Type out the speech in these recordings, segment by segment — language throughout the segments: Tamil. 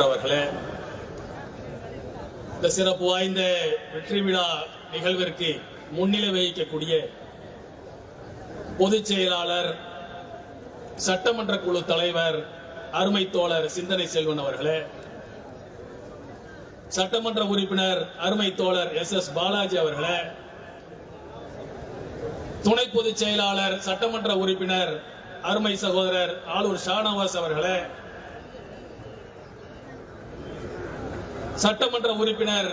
அவர்களே இந்த சிறப்பு வாய்ந்த வெற்றி விழா நிகழ்விற்கு முன்னிலை வகிக்கக்கூடிய பொதுச் செயலாளர் சட்டமன்ற குழு தலைவர் அருமை தோழர் சிந்தனை செல்வன் அவர்களே சட்டமன்ற உறுப்பினர் அருமை தோழர் எஸ் எஸ் பாலாஜி அவர்களே துணை பொதுச் செயலாளர் சட்டமன்ற உறுப்பினர் அருமை சகோதரர் ஆளூர் ஷானவாஸ் அவர்களே சட்டமன்ற உறுப்பினர்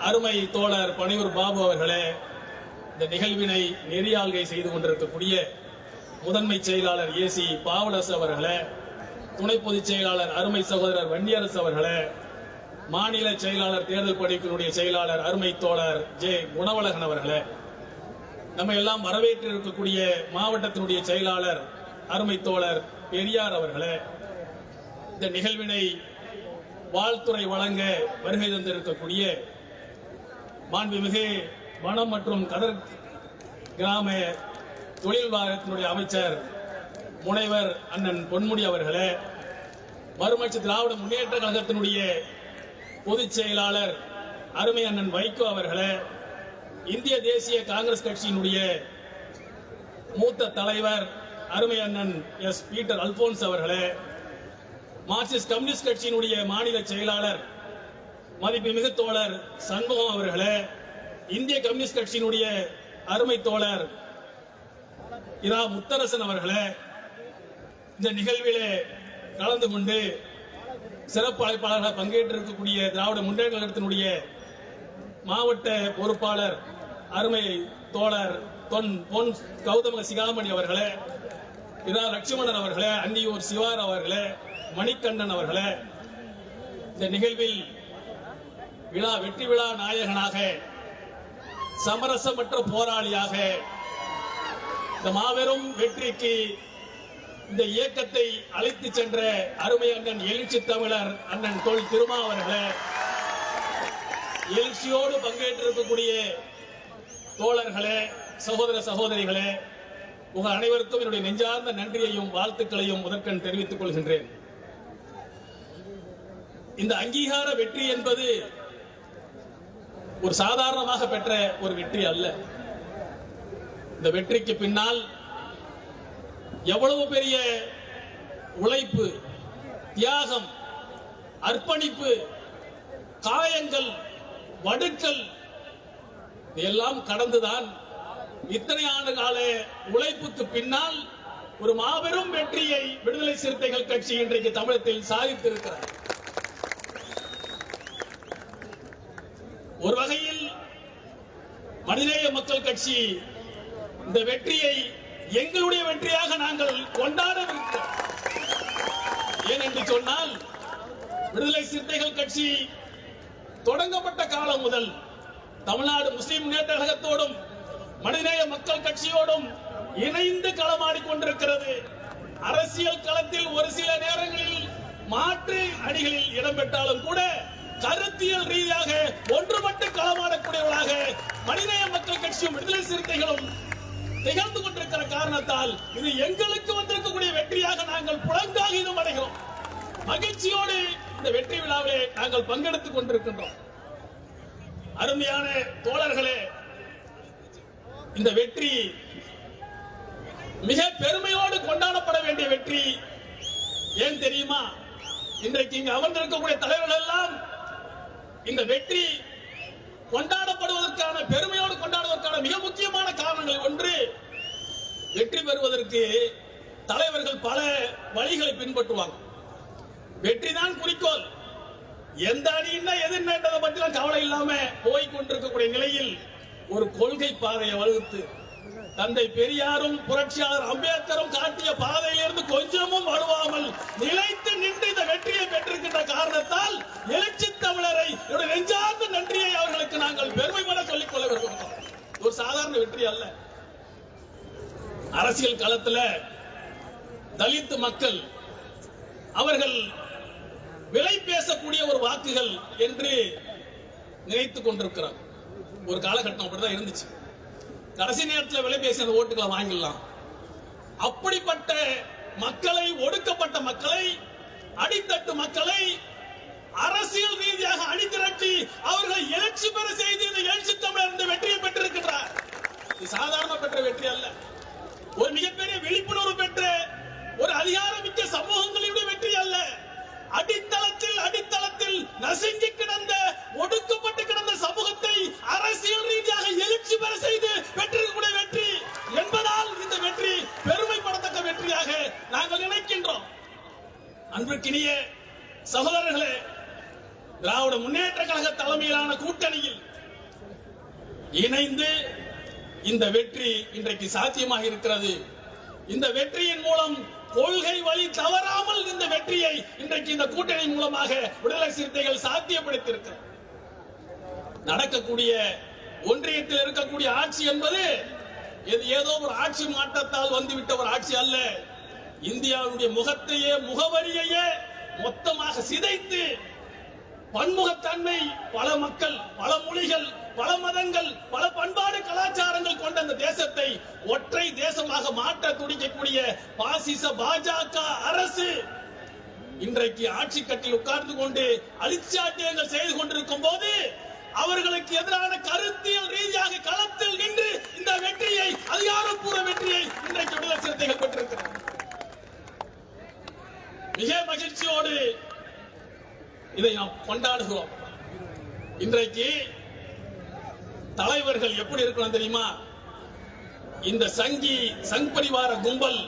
அருமை தோழர் பணியூர் பாபு அவர்களே இந்த நிகழ்வினை நெறியாள்கை செய்து கொண்டிருக்கக்கூடிய முதன்மை செயலாளர் ஏசி பாவலரசு அவர்களே துணை பொதுச் செயலாளர் அருமை சகோதரர் வன்னியரசு அவர்களே மாநில செயலாளர் தேர்தல் பணிக்குழுடைய செயலாளர் அருமை தோழர் ஜே குணவழகன் அவர்களே நம்ம எல்லாம் வரவேற்று இருக்கக்கூடிய மாவட்டத்தினுடைய செயலாளர் அருமை தோழர் பெரியார் அவர்களே இந்த நிகழ்வினை வாழ்த்துறை வழங்க வருகை தந்திருக்கக்கூடிய மாண்புமிகு வனம் மற்றும் கடற் கிராம தொழில் வாரத்தினுடைய அமைச்சர் முனைவர் அண்ணன் பொன்முடி அவர்களே மறுமலர்ச்சி திராவிட முன்னேற்ற கழகத்தினுடைய பொதுச் செயலாளர் அருமை அண்ணன் வைகோ அவர்களே இந்திய தேசிய காங்கிரஸ் கட்சியினுடைய மூத்த தலைவர் அருமை அண்ணன் எஸ் பீட்டர் அல்போன்ஸ் அவர்களே மார்க்சிஸ்ட் கம்யூனிஸ்ட் கட்சியினுடைய மாநில செயலாளர் மதிப்புமிகு தோழர் சண்முகம் அவர்களே இந்திய கம்யூனிஸ்ட் கட்சியினுடைய அருமை தோழர் இரா முத்தரசன் அவர்களே இந்த நிகழ்விலே கலந்து கொண்டு சிறப்பு அழைப்பாளர்களாக பங்கேற்றிருக்கக்கூடிய திராவிட முன்னேற்ற கழகத்தினுடைய மாவட்ட பொறுப்பாளர் அருமை தோழர் தொன் பொன் கௌதம சிகாமணி அவர்களே இரா லட்சுமணன் அவர்களே அன்னியூர் சிவார் அவர்களே மணிகண்டன் அவர்களே இந்த நிகழ்வில் விழா வெற்றி விழா நாயகனாக சமரசமற்ற போராளியாக இந்த மாபெரும் வெற்றிக்கு இந்த இயக்கத்தை அழைத்து சென்ற அருமை அண்ணன் எழுச்சி தமிழர் அண்ணன் தொல் திருமா அவர்களே எழுச்சியோடு பங்கேற்றிருக்கக்கூடிய தோழர்களே சகோதர சகோதரிகளே உங்கள் அனைவருக்கும் என்னுடைய நெஞ்சார்ந்த நன்றியையும் வாழ்த்துக்களையும் முதற்கண் தெரிவித்துக் கொள்கின்றேன். இந்த அங்கீகார வெற்றி என்பது ஒரு சாதாரணமாக பெற்ற ஒரு வெற்றி அல்ல. இந்த வெற்றிக்கு பின்னால் எவ்வளவு பெரிய உழைப்பு தியாகம் அர்ப்பணிப்பு காயங்கள் வடுக்கள் எல்லாம் கடந்துதான் இத்தனை ஆண்டு கால உழைப்புக்கு பின்னால் ஒரு மாபெரும் வெற்றியை விடுதலை சிறுத்தைகள் கட்சி இன்றைக்கு தமிழகத்தில் சாதித்திருக்கிறார். ஒரு வகையில் மனிதநேய மக்கள் கட்சி இந்த வெற்றியை எங்களுடைய வெற்றியாக நாங்கள் கொண்டாடவிருக்கிறோம் ஏன் என்று சொன்னால் விடுதலை சிறுத்தைகள் கட்சி தொடங்கப்பட்ட காலம் முதல் தமிழ்நாடு முஸ்லிம் முன்னேற்ற கழகத்தோடும் மனிதநேய மக்கள் கட்சியோடும் இணைந்து களமாடி கொண்டிருக்கிறது. அரசியல் களத்தில் ஒரு சில நேரங்களில் மாற்று அணிகளில் இடம்பெற்றாலும் கூட கருத்தியல் ரீதியாக ஒன்றுபட்டு களமாடக்கூடியவர்களாக மனிதநேய மக்கள் கட்சியும் விடுதலை சிறுத்தைகளும் திகழ்ந்து கொண்டிருக்கிற காரணத்தால் இது எங்களுக்கு வந்திருக்கக்கூடிய வெற்றியாக நாங்கள் புலங்காகிதம் அடைகிறோம். மகிழ்ச்சியோடு இந்த வெற்றி விழாவிலே நாங்கள் பங்கெடுத்துக் கொண்டிருக்கின்றோம். அருமையான தோழர்களே இந்த வெற்றி மிக பெருமையோடு கொண்டாடப்பட வேண்டிய வெற்றி ஏன் தெரியுமா? இன்றைக்கு இங்கு அமர்ந்திருக்கக்கூடிய தலைவர்கள் எல்லாம் இந்த வெற்றி கொண்டாடப்படுவதற்கான பெருமையோடு கொண்டாடுவதற்கான மிக முக்கியமான காரணங்கள் ஒன்று வெற்றி பெறுவதற்கு தலைவர்கள் பல வழிகளை பின்பற்றுவாங்க. வெற்றிதான் குறிக்கோள். எந்த அணின்னா எது பற்றிலாம் கவலை இல்லாம போய் கொண்டிருக்கக்கூடிய நிலையில் ஒரு கொள்கை பாதையை வகுத்து தந்தை பெரியாரும் புரட்சியாளர் அம்பேத்கரும் காட்டிய பாதை போராட்டத்தில் தலித்து மக்கள் அவர்கள் விலை பேசக்கூடிய ஒரு வாக்குகள் என்று நினைத்து கொண்டிருக்கிறார். ஒரு காலகட்டம் அப்படிதான் இருந்துச்சு. கடைசி நேரத்தில் விலை பேசி அந்த ஓட்டுகளை வாங்கிடலாம். அப்படிப்பட்ட மக்களை ஒடுக்கப்பட்ட மக்களை அடித்தட்டு மக்களை அரசியல் ரீதியாக அணிதிரட்டி அவர்களை எழுச்சி பெற செய்து இந்த எழுச்சி தமிழர் இந்த வெற்றியை பெற்றிருக்கிறார் சாதாரண பெற்ற வெற்றி அல்ல. ஒரு மிகப்பெரிய விழிப்புணர்வு பெற்ற ஒரு அதிகாரமிக்க சமூகங்களுடைய வெற்றி அல்ல. அடித்தளத்தில் அடித்தளத்தில் நசுங்கி கிடந்த ஒடுக்கப்பட்டு கிடந்த சமூகத்தை அரசியல் ரீதியாக எழுச்சி பெற செய்து பெற்றிருக்கக்கூடிய வெற்றி என்பதால் இந்த வெற்றி பெருமைப்படத்தக்க வெற்றியாக நாங்கள் நினைக்கின்றோம். அன்பிற்கினிய சகோதரர்களே திராவிட முன்னேற்ற கழக தலைமையிலான கூட்டணியில் இணைந்து இந்த வெற்றி இன்றைக்கு சாத்தியமாக இருக்கிறது. இந்த வெற்றியின் மூலம் கொள்கை வழி தவறாமல் இந்த வெற்றியை இன்றைக்கு இந்த கூட்டணி மூலமாக விடுதலை சிறுத்தைகள் சாத்தியப்படுத்தியிருக்கிறது நடக்கக்கூடிய ஒன்றியத்தில் இருக்கக்கூடிய ஆட்சி என்பது இது ஏதோ ஒரு ஆட்சி மாற்றத்தால் வந்துவிட்ட ஒரு ஆட்சி அல்ல. இந்தியாவுடைய முகத்தையே முகவரியையே மொத்தமாக சிதைத்து பன்முகத்தன்மை பல மக்கள் பல மொழிகள் பல மதங்கள் பல பண்பாடு கலாச்சாரங்கள் கொண்ட அந்த தேசத்தை ஒற்றை தேசமாக மாற்ற துடிக்கக்கூடிய பாசிச பாஜக அரசு இன்றைக்கு ஆட்சி கட்டில் உட்கார்ந்து கொண்டு அழிச்சாட்டியங்கள் செய்து கொண்டிருக்கும் போது அவர்களுக்கு எதிரான கருத்தியல் ரீதியாக களத்தில் நின்று இந்த வெற்றியை அதிகாரப்பூர்வ வெற்றியை இன்றைக்கு விடுதலை சிறுத்தைகள் பெற்றிருக்கிறார் மிக மகிழ்ச்சியோடு இதை நாம் கொண்டாடுகிறோம். இன்றைக்கு தலைவர்கள் எப்படி இருக்கணும் தெரியுமா? இந்த சங்கி சங் பரிவார கும்பல்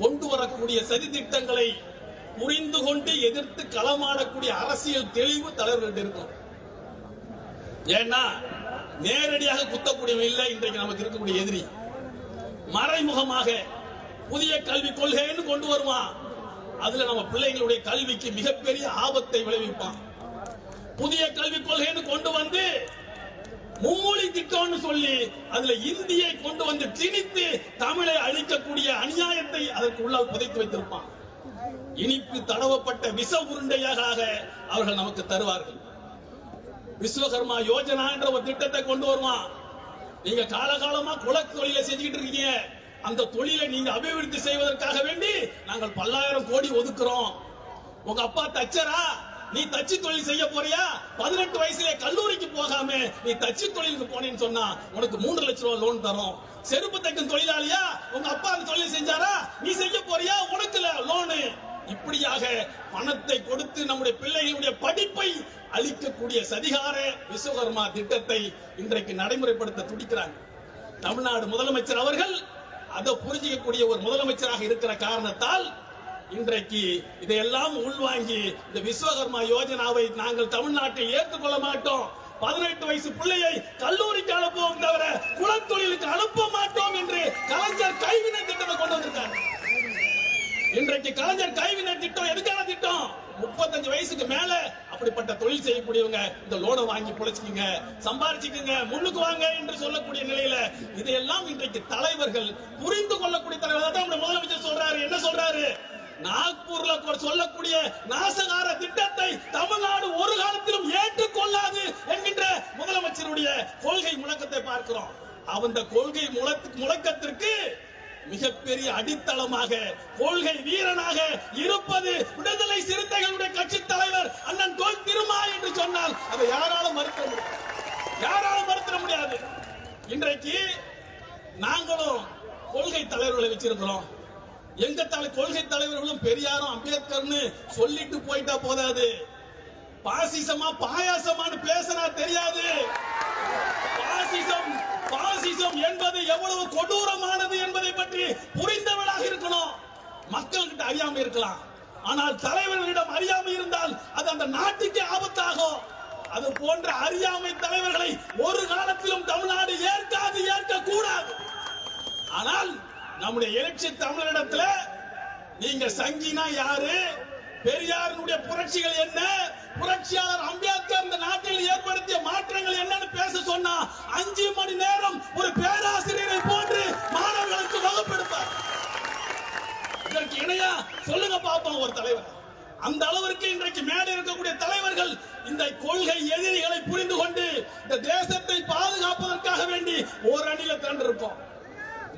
கொண்டு வரக்கூடிய சதி திட்டங்களை புரிந்து கொண்டு எதிர்த்து களமாடக்கூடிய அரசியல் தெளிவு தலைவர்கள்ட்ட இருக்கும். ஏன்னா நேரடியாக குத்தக்கூடியவன் இல்லை இன்றைக்கு நமக்கு இருக்கக்கூடிய எதிரி. மறைமுகமாக புதிய கல்விக் கொள்கைன்னு கொண்டு வருவான். அதுல நம்ம பிள்ளைங்களுடைய கல்விக்கு மிகப்பெரிய ஆபத்தை விளைவிப்பான். புதிய கல்விக் கொள்கைன்னு கொண்டு வந்து மும்மொழி திட்டம்னு சொல்லி அதுல இந்தியை கொண்டு வந்து திணித்து தமிழை அழிக்கக்கூடிய அநியாயத்தை அதற்கு உள்ளால் புதைத்து வைத்திருப்பான். இனிப்பு தடவப்பட்ட விஷ உருண்டையாக அவர்கள் நமக்கு தருவார்கள். விஸ்வகர்மா யோஜனா என்ற ஒரு திட்டத்தை கொண்டு வருவான். நீங்க காலகாலமா குலத் தொழிலை செஞ்சுக்கிட்டு இருக்கீங்க. அந்த தொழிலை நீங்க அபிவிருத்தி செய்வதற்காக வேண்டி நாங்கள் பல்லாயிரம் கோடி ஒதுக்குறோம். உங்க அப்பா தச்சரா? நீ தச்சு தொழில் செய்ய போறியா? பதினெட்டு வயசுல கல்லூரிக்கு போகாம நீ தச்சு தொழிலுக்கு போனேன்னு சொன்னா உனக்கு மூன்று லட்சம் ரூபாய் லோன் தரும். செருப்பு தைக்கும் தொழிலாளியா? உங்க அப்பா அந்த தொழில் செஞ்சாரா? நீ செய்ய போறியா? உனக்கு லோனு இப்படியாக பணத்தை கொடுத்து நம்முடைய பிள்ளைகளுடைய படிப்பை அளிக்கக்கூடிய சதிகார விஸ்வகர்மா திட்டத்தை இன்றைக்கு நடைமுறைப்படுத்த துடிக்கிறாங்க. தமிழ்நாடு முதலமைச்சர் அவர்கள் அதை புரிஞ்சிக்கக்கூடிய ஒரு முதலமைச்சராக இருக்கிற காரணத்தால் இன்றைக்கு இதையெல்லாம் உள்வாங்கி இந்த விஸ்வகர்மா யோஜனாவை நாங்கள் தமிழ்நாட்டில் ஏற்றுக்கொள்ள மாட்டோம். பதினெட்டு வயசு பிள்ளையை கல்லூரிக்கு அனுப்புவோம் தவிர குலத்தொழிலுக்கு அனுப்ப மாட்டோம் என்று கலைஞர் கைவினை திட்டத்தை கொண்டு வந்திருக்காங்க இன்றைக்கு கலைஞர் கைவினை திட்டம் எதுக்கான திட்டம்? முப்பத்தஞ்சு வயசுக்கு மேல அப்படிப்பட்ட தொழில் செய்யக்கூடியவங்க இந்த லோனை வாங்கி பொழைச்சிக்கங்க சம்பாரிச்சுக்கங்க முன்னுக்கு வாங்க என்று சொல்லக்கூடிய நிலையில இதையெல்லாம் இன்றைக்கு தலைவர்கள் புரிந்து கொள்ளக்கூடிய தலைவர் தான் முதலமைச்சர் சொல்றாரு. என்ன சொல்றாரு? நாக்பூர்ல சொல்லக்கூடிய நாசகார திட்டத்தை தமிழ்நாடு ஒரு காலத்திலும் ஏற்றுக்கொள்ளாது என்கின்ற முதலமைச்சருடைய கொள்கை முழக்கத்தை பார்க்கிறோம். அந்த கொள்கை முழக்கத்திற்கு மிகப்பெரிய அடித்தளமாக கொள்கை வீரனாக இருப்பது விடுதலை சிறுத்தைகளுடைய கட்சி தலைவர் அண்ணன் தொல் திருமா என்று சொன்னால் அதை யாராலும் மறுக்க முடியாது. யாராலும் மறுத்திட முடியாது. இன்றைக்கு நாங்களும் கொள்கை தலைவர்களை வச்சிருக்கிறோம். எங்க தலை கொள்கை தலைவர்களும் பெரியாரும் அம்பேத்கர்னு சொல்லிட்டு போயிட்டா போதாது. பாசிசமா பாயாசமான்னு பேசினா தெரியாது. பாசிசம் பாசிசம் என்பது எவ்வளவு கொடூரமானது என்பதை பற்றி புரிந்தவளாக இருக்கணும். மக்கள்கிட்ட அறியாம இருக்கலாம். ஆனால் தலைவர்களிடம் அறியாமை இருந்தால் அது அந்த நாட்டுக்கு ஆபத்தாகும். அது போன்ற அறியாமை தலைவர்களை ஒரு காலத்திலும் தமிழ்நாடு ஏற்காது ஏற்க கூடாது ஆனால் நம்முடைய எழுச்சி தமிழரிடத்துல நீங்க சங்கினா யாரு? பெரியாருடைய புரட்சிகள் என்ன? புரட்சியாளர் அம்பேத்கர் இந்த நாட்டில் ஏற்படுத்திய மாற்றங்கள் என்னன்னு பேச சொன்னா அஞ்சு மணி நேரம் ஒரு பேராசிரியரை போன்று மாணவர்களுக்கு வகுப்பெடுப்பார். இதற்கு இணையா சொல்லுங்க பாப்போம் ஒரு தலைவர். அந்த அளவிற்கு இன்றைக்கு மேடை இருக்கக்கூடிய தலைவர்கள் இந்த கொள்கை எதிரிகளை புரிந்து கொண்டு இந்த தேச பாதுகாப்பதற்காக வேண்டி ஒரு அணியில திரண்டிருப்போம்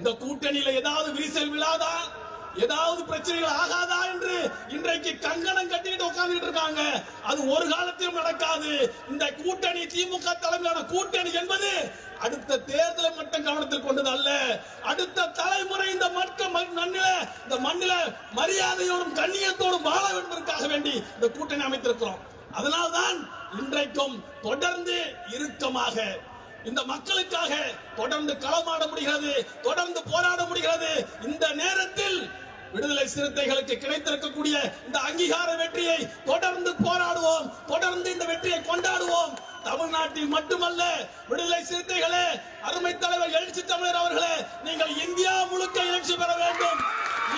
இந்த கூட்டணியில ஏதாவது விரிசல் விழாதா? ஏதாவது பிரச்சனைகள் ஆகாதா என்று இன்றைக்கு கங்கணம் கட்டிட்டு உட்கார்ந்துட்டு இருக்காங்க. அது ஒரு காலத்திலும் நடக்காது. இந்த கூட்டணி திமுக தலைமையிலான கூட்டணி என்பது அடுத்த தேர்தலை மட்டும் கவனத்தில் கொண்டது அல்ல. அடுத்த தலைமுறை இந்த மட்க மண்ணில இந்த மண்ணில மரியாதையோடும் கண்ணியத்தோடும் வாழ என்பதற்காக வேண்டி இந்த கூட்டணி அமைத்திருக்கிறோம். அதனால்தான் இன்றைக்கும் தொடர்ந்து இறுக்கமாக இந்த மக்களுக்காக தொடர்ந்து களமாட முடிகிறது தொடர்ந்து போராட முடிகிறது. இந்த நேரத்தில் விடுதலை சிறுத்தைகளுக்கு கிடைத்திருக்கக்கூடிய இந்த அங்கீகார வெற்றியை தொடர்ந்து போராடுவோம் தொடர்ந்து இந்த வெற்றியை கொண்டாடுவோம். தமிழ்நாட்டில் மட்டுமல்ல விடுதலை சிறுத்தைகளே அருமை தலைவர் எழுச்சி தமிழர் அவர்களே நீங்கள் இந்தியா முழுக்க எழுச்சி பெற வேண்டும்.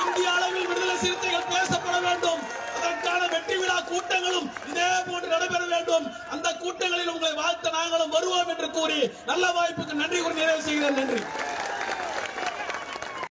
இந்திய அளவில் விடுதலை சிறுத்தைகள் பேசப்பட வேண்டும். அதற்கான வெற்றி விழா கூட்டங்களும் இதே போன்று நடைபெற வேண்டும். அந்த கூட்டங்களில் உங்களை வாழ்த்த நாங்களும் வருவோம் என்று கூறி நல்ல வாய்ப்புக்கு நன்றி கூறி நிறைவு செய்கிறேன். நன்றி.